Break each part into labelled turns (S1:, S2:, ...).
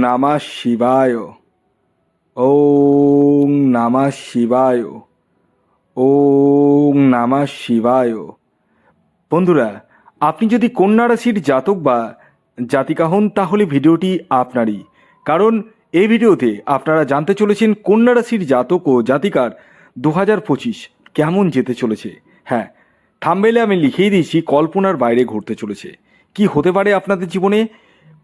S1: নামা শিবায়। ওং নামা শিবায়। ওং নামা শিবায়। বন্ধুরা, আপনি যদি কন্যা রাশির জাতক বা জাতিকা হন, তাহলে ভিডিওটি আপনারই। কারণ এই ভিডিওতে আপনারা জানতে চলেছেন কন্যা রাশির জাতক ও জাতিকার দু হাজার পঁচিশ কেমন যেতে চলেছে। হ্যাঁ থাম্বেলে আমি লিখেই দিয়েছি, কল্পনার বাইরে ঘুরতে চলেছে। কি হতে পারে আপনাদের জীবনে?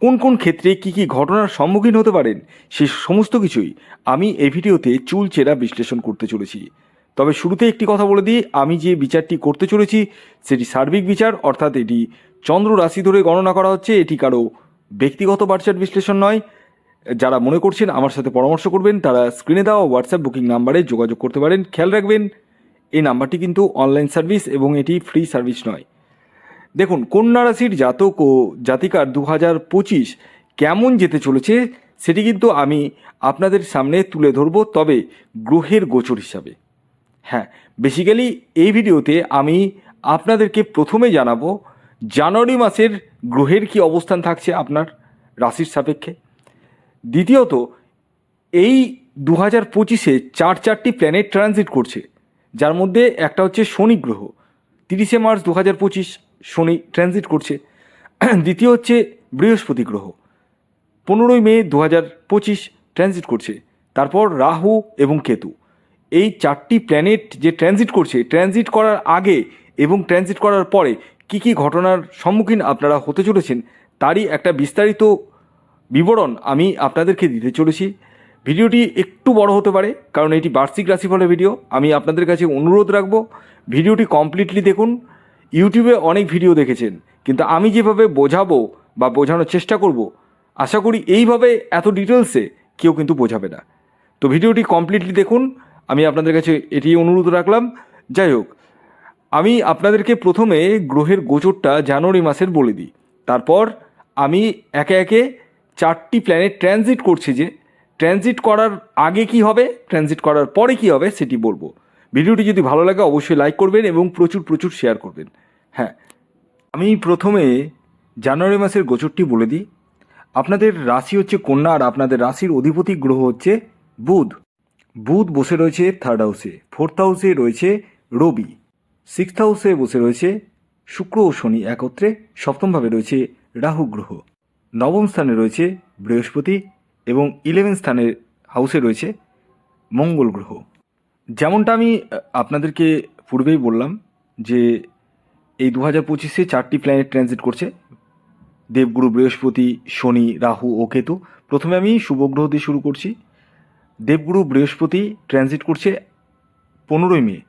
S1: কোন কোন ক্ষেত্রে কি কি ঘটনার সম্মুখীন হতে পারেন, সে সমস্ত কিছুই আমি এই ভিডিওতে চুল চেরা বিশ্লেষণ করতে চলেছি। তবে শুরুতে একটি কথা বলে দিই, আমি যে বিচারটি করতে চলেছি, সেটি সার্বিক বিচার, অর্থাৎ এটি চন্দ্র রাশি ধরে গণনা করা হচ্ছে, এটি কারও ব্যক্তিগত বার্চার বিশ্লেষণ নয়। যারা মনে করছেন আমার সাথে পরামর্শ করবেন, তারা স্ক্রিনে দেওয়া হোয়াটসঅ্যাপ বুকিং নাম্বারে যোগাযোগ করতে পারেন। খেয়াল রাখবেন, এই নাম্বারটি কিন্তু অনলাইন সার্ভিস এবং এটি ফ্রি সার্ভিস নয়। দেখুন, কন্যা রাশির জাতক ও জাতিকার দু হাজার পঁচিশ কেমন যেতে চলেছে সেটি কিন্তু আমি আপনাদের সামনে তুলে ধরবো, তবে গ্রহের গোচর হিসাবে। হ্যাঁ বেসিক্যালি এই ভিডিওতে আমি আপনাদেরকে প্রথমে জানাব, জানুয়ারি মাসের গ্রহের কি অবস্থান থাকছে আপনার রাশির সাপেক্ষে। দ্বিতীয়ত, এই দু হাজার পঁচিশে চার চারটি প্ল্যানেট ট্রানজিট করছে, যার মধ্যে একটা হচ্ছে শনি গ্রহ, তিরিশে মার্চ দু হাজার পঁচিশ শনি ট্রানজিট করছে। দ্বিতীয় হচ্ছে বৃহস্পতি গ্রহ। পনেরোই মে দু হাজার পঁচিশ ট্রানজিট করছে। তারপর রাহু এবং কেতু। এই চারটি প্ল্যানেট যে ট্রানজিট করছে ট্রানজিট করার আগে এবং ট্রানজিট করার পরে কি কি ঘটনার সম্মুখীন আপনারা হতে চলেছেন, তারই একটা বিস্তারিত বিবরণ আমি আপনাদেরকে দিতে চলেছি। ভিডিওটি একটু বড় হতে পারে, কারণ এটি বার্ষিক রাশিফলের ভিডিও। আমি আপনাদের কাছে অনুরোধ রাখব, ভিডিওটি কমপ্লিটলি দেখুন ইউটিউবে অনেক ভিডিও দেখেছেন, কিন্তু আমি যেভাবে বোঝাবো বা বোঝানোর চেষ্টা করব, আশা করি এইভাবে এত ডিটেলসে কেউ কিন্তু বোঝাবে না। তো ভিডিওটি কমপ্লিটলি দেখুন, আমি আপনাদের কাছে এটি অনুরোধ রাখলাম। যাই হোক, আমি আপনাদেরকে প্রথমে গ্রহের গোচরটা জানুয়ারি মাসের বলে দিই। তারপর আমি একে একে চারটি প্ল্যানেট ট্রানজিট করছে যে, ট্রানজিট করার আগে কি হবে, ট্রানজিট করার পরে কি হবে সেটি বলব। ভিডিওটি যদি ভালো লাগে অবশ্যই লাইক করবেন এবং প্রচুর প্রচুর শেয়ার করবেন। হ্যাঁ আমি প্রথমে জানুয়ারি মাসের গোচরটি বলে দিই। আপনাদের রাশি হচ্ছে কন্যা আর আপনাদের রাশির অধিপতি গ্রহ হচ্ছে বুধ। বুধ বসে রয়েছে থার্ড হাউসে ফোর্থ হাউসে রয়েছে রবি। সিক্সথ হাউসে বসে রয়েছে শুক্র ও শনি একত্রে সপ্তমভাবে রয়েছে রাহু গ্রহ। নবম স্থানে রয়েছে বৃহস্পতি এবং ইলেভেন স্থানের হাউসে রয়েছে মঙ্গল গ্রহ। যেমনটা আমি আপনাদেরকে পূর্বেই বললাম যে এই দু হাজার পঁচিশে চারটি প্ল্যানেট ট্রানজিট করছে। দেবগুরু বৃহস্পতি, শনি, রাহু ও কেতু। প্রথমে আমি শুভ গ্রহ দিয়ে শুরু করছি। দেবগুরু বৃহস্পতি ট্রানজিট করছে পনেরোই মে।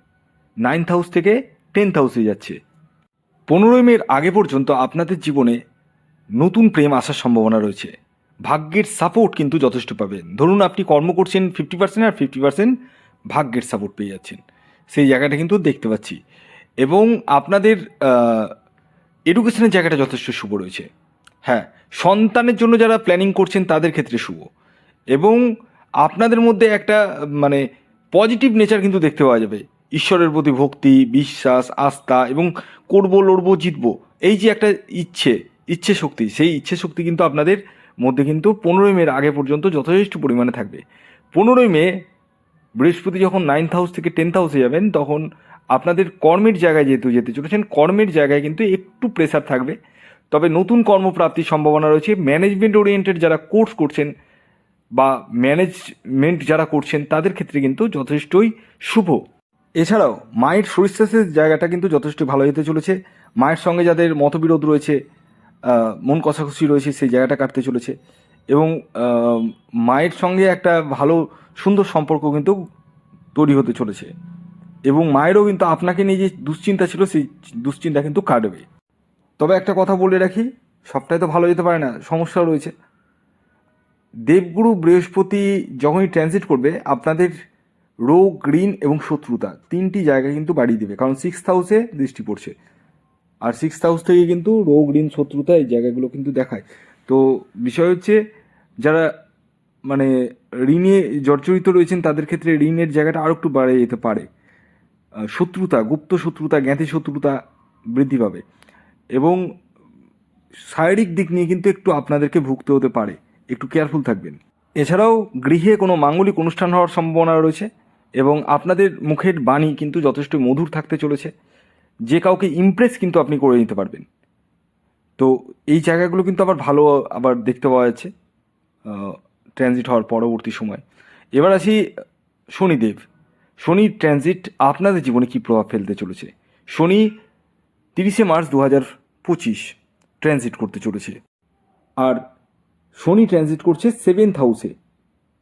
S1: নাইন্থ হাউস থেকে টেন্থ হাউসে যাচ্ছে। পনেরোই মের আগে পর্যন্ত আপনাদের জীবনে নতুন প্রেম আসার সম্ভাবনা রয়েছে। ভাগ্যের সাপোর্ট কিন্তু যথেষ্ট পাবেন। ধরুন আপনি কর্ম করছেন ফিফটি পার্সেন্ট আর ফিফটি পার্সেন্ট ভাগ্যের সাপোর্ট পেয়ে যাচ্ছেন। সেই জায়গাটা কিন্তু দেখতে পাচ্ছি। এবং আপনাদের এডুকেশনের জায়গাটা যথেষ্ট শুভ রয়েছে। হ্যাঁ সন্তানের জন্য যারা প্ল্যানিং করছেন তাদের ক্ষেত্রে শুভ। এবং আপনাদের মধ্যে একটা মানে পজিটিভ নেচার কিন্তু দেখতে পাওয়া যাবে। ঈশ্বরের প্রতি ভক্তি, বিশ্বাস, আস্থা এবং করব, লড়বো, জিতবো, এই যে একটা ইচ্ছে ইচ্ছে শক্তি, সেই ইচ্ছে শক্তি কিন্তু আপনাদের মধ্যে কিন্তু পনেরোই মের আগে পর্যন্ত যথেষ্ট পরিমাণে থাকবে। পনেরোই মে বৃহস্পতি যখন নাইন্থ হাউস থেকে টেন্থ হাউসে যাবেন, তখন আপনাদের কর্মের জায়গায় যেহেতু যেতে চলেছেন, কর্মের জায়গায় কিন্তু একটু প্রেসার থাকবে। তবে নতুন কর্মপ্রাপ্তির সম্ভাবনা রয়েছে। ম্যানেজমেন্ট ওরিয়েন্টেড যারা কোর্স করছেন বা ম্যানেজমেন্ট যারা করছেন, তাদের ক্ষেত্রে কিন্তু যথেষ্টই শুভ। এছাড়াও, মায়ের শরীর জায়গাটা কিন্তু যথেষ্ট ভালো যেতে চলেছে। মায়ের সঙ্গে যাদের মতবিরোধ রয়েছে মন কষাকষি রয়েছে, সেই জায়গাটা কাটতে চলেছে। এবং মায়ের সঙ্গে একটা ভালো, সুন্দর সম্পর্ক কিন্তু তৈরি হতে চলেছে। এবং মায়েরও কিন্তু আপনাকে নিয়ে যে দুশ্চিন্তা ছিল, সেই দুশ্চিন্তা কিন্তু কাটবে। তবে একটা কথা বলে রাখি, সবটাই তো ভালো যেতে পারে না, সমস্যা রয়েছে। দেবগুরু বৃহস্পতি যখনই ট্রানজিট করবে, আপনাদের রোগ, ঋণ এবং শত্রুতা তিনটি জায়গা কিন্তু বাড়িয়ে দেবে, কারণ সিক্স হাউসে দৃষ্টি পড়ছে। আর সিক্স হাউস থেকে কিন্তু রোগ, ঋণ, শত্রুতা এই জায়গাগুলো কিন্তু দেখায়। তো বিষয় হচ্ছে, যারা মানে ঋণে জর্জরিত রয়েছেন, তাদের ক্ষেত্রে ঋণের জায়গাটা আরও একটু বাড়ে যেতে পারে। শত্রুতা, গুপ্ত শত্রুতা, জ্ঞাতি শত্রুতা বৃদ্ধি পাবে। এবং শারীরিক দিক নিয়ে কিন্তু একটু আপনাদেরকে ভুগতে হতে পারে। একটু কেয়ারফুল থাকবেন। এছাড়াও গৃহে কোনো মাঙ্গলিক অনুষ্ঠান হওয়ার সম্ভাবনা রয়েছে এবং আপনাদের মুখের বাণী কিন্তু যথেষ্ট মধুর থাকতে চলেছে। যে কাউকে ইমপ্রেস কিন্তু আপনি করে নিতে পারবেন। তো এই জায়গাগুলো কিন্তু আবার ভালো আবার দেখতে পাওয়া যাচ্ছে ট্রানজিট হওয়ার পরবর্তী সময়। এবার আসি শনিদেব। শনি ট্রানজিট আপনাদের জীবনে কী প্রভাব ফেলতে চলেছে? শনি তিরিশে মার্চ দু হাজার পঁচিশ ট্রানজিট করতে চলেছে। আর শনি ট্রানজিট করছে সেভেন্থ হাউসে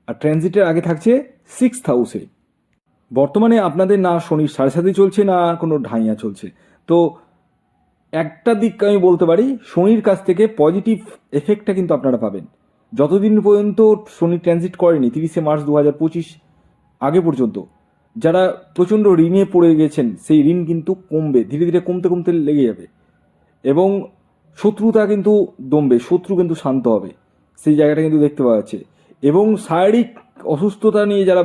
S1: আর ট্রানজিটের আগে থাকছে সিক্স হাউসে বর্তমানে আপনাদের না শনির সাড়ে সাথে চলছে, না কোনো ঢাইয়া চলছে। তো একটা দিক আমি বলতে পারি, শনির কাছ থেকে পজিটিভ এফেক্টটা কিন্তু আপনারা পাবেন। যতদিন পর্যন্ত শনি ট্রানজিট করেনি, তিরিশে মার্চ দু হাজার পঁচিশ আগে পর্যন্ত যারা প্রচণ্ড ঋণে পড়ে গেছেন, সেই ঋণ কিন্তু কমবে, ধীরে ধীরে কমতে কমতে লেগে যাবে। এবং শত্রুতা কিন্তু দমবে, শত্রু কিন্তু শান্ত হবে, সেই জায়গাটা কিন্তু দেখতে পাওয়া যাচ্ছে। এবং শারীরিক অসুস্থতা নিয়ে যারা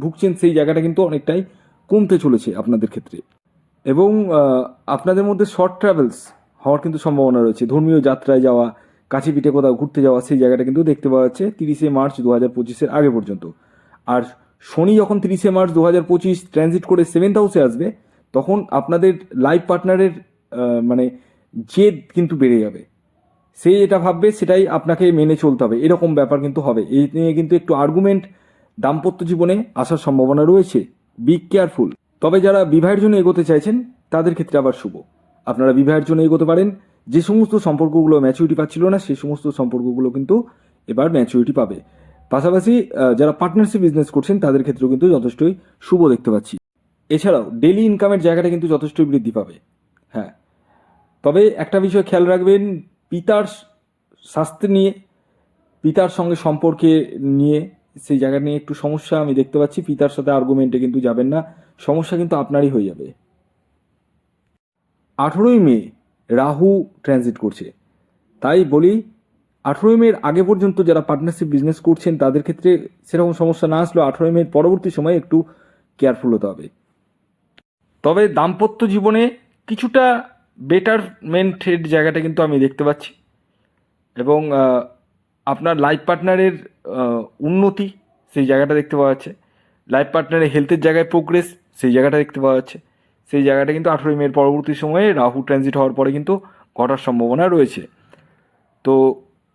S1: ভুগছেন, সেই জায়গাটা কিন্তু অনেকটাই কমতে চলেছে আপনাদের ক্ষেত্রে। এবং আপনাদের মধ্যে শর্ট ট্রাভেলস হওয়ার কিন্তু সম্ভাবনা রয়েছে। ধর্মীয় যাত্রায় যাওয়া, কাছে পিঠে কোথাও ঘুরতে যাওয়া, সেই জায়গাটা কিন্তু দেখতে পাওয়া যাচ্ছে তিরিশে মার্চ দু হাজার পঁচিশের আগে পর্যন্ত। আর শনি যখন তিরিশে মার্চ দু হাজার পঁচিশ ট্রানজিট করে সেভেন্থ হাউসে আসবে, তখন আপনাদের লাইফ পার্টনারের মানে জেদ কিন্তু বেড়ে যাবে। সে যেটা ভাববে সেটাই আপনাকে মেনে চলতে হবে। এরকম ব্যাপার কিন্তু হবে। এই নিয়ে কিন্তু একটু আর্গুমেন্ট দাম্পত্য জীবনে আসার সম্ভাবনা রয়েছে। বি কেয়ারফুল তবে যারা বিবাহের জন্য এগোতে চাইছেন, তাদের ক্ষেত্রে আবার শুভ। আপনারা বিবাহের জন্য এগোতে পারেন। যে সমস্ত সম্পর্কগুলো ম্যাচুরিটি পাচ্ছিল না সেই সমস্ত সম্পর্কগুলো কিন্তু এবার ম্যাচুরিটি পাবে। পাশাপাশি যারা পার্টনারশিপ বিজনেস করছেন, তাদের ক্ষেত্রেও কিন্তু যথেষ্টই শুভ দেখতে পাচ্ছি। এছাড়াও ডেলি ইনকামের জায়গাটা কিন্তু যথেষ্টই বৃদ্ধি পাবে। হ্যাঁ। তবে একটা বিষয় খেয়াল রাখবেন, পিতার স্বাস্থ্য নিয়ে, পিতার সঙ্গে সম্পর্কে নিয়ে, সেই জায়গা নিয়ে একটু সমস্যা আমি দেখতে পাচ্ছি। পিতার সাথে আর্গুমেন্টে কিন্তু যাবেন না। সমস্যা কিন্তু আপনারই হয়ে যাবে। আঠেরোই মে রাহু ট্রানজিট করছে। তাই বলি আঠেরোই মের আগে পর্যন্ত যারা পার্টনারশিপ বিজনেস করছেন, তাদের ক্ষেত্রে সেরকম সমস্যা না আসলেও আঠেরোই মের পরবর্তী সময়ে একটু কেয়ারফুল হতে হবে। তবে দাম্পত্য জীবনে কিছুটা বেটারমেন্টের জায়গাটা কিন্তু আমি দেখতে পাচ্ছি। এবং আপনার লাইফ পার্টনারের উন্নতি সেই জায়গাটা দেখতে পাওয়া যাচ্ছে। লাইফ পার্টনারের হেলথের জায়গায় প্রোগ্রেস সেই জায়গাটা দেখতে পাওয়া যাচ্ছে। সেই জায়গাটা কিন্তু আঠেরোই মের পরবর্তী সময়ে রাহু ট্রানজিট হওয়ার পরে কিন্তু ঘটার সম্ভাবনা রয়েছে। তো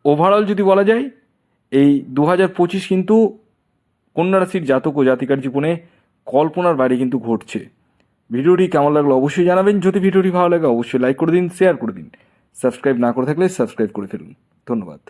S1: ওভারঅল যদি বলা যায়, এই দু হাজার পঁচিশ কিন্তু কন্যা রাশির জাতক ও জাতিকার জীবনে কল্পনার বাইরে কিন্তু ঘটছে। ভিডিওটি কেমন লাগল অবশ্যই জানাবেন। যদি ভিডিওটি ভালো লাগে, অবশ্যই লাইক করে দিন শেয়ার করে দিন। সাবস্ক্রাইব না করে থাকলে সাবস্ক্রাইব করে ফেলুন। ধন্যবাদ।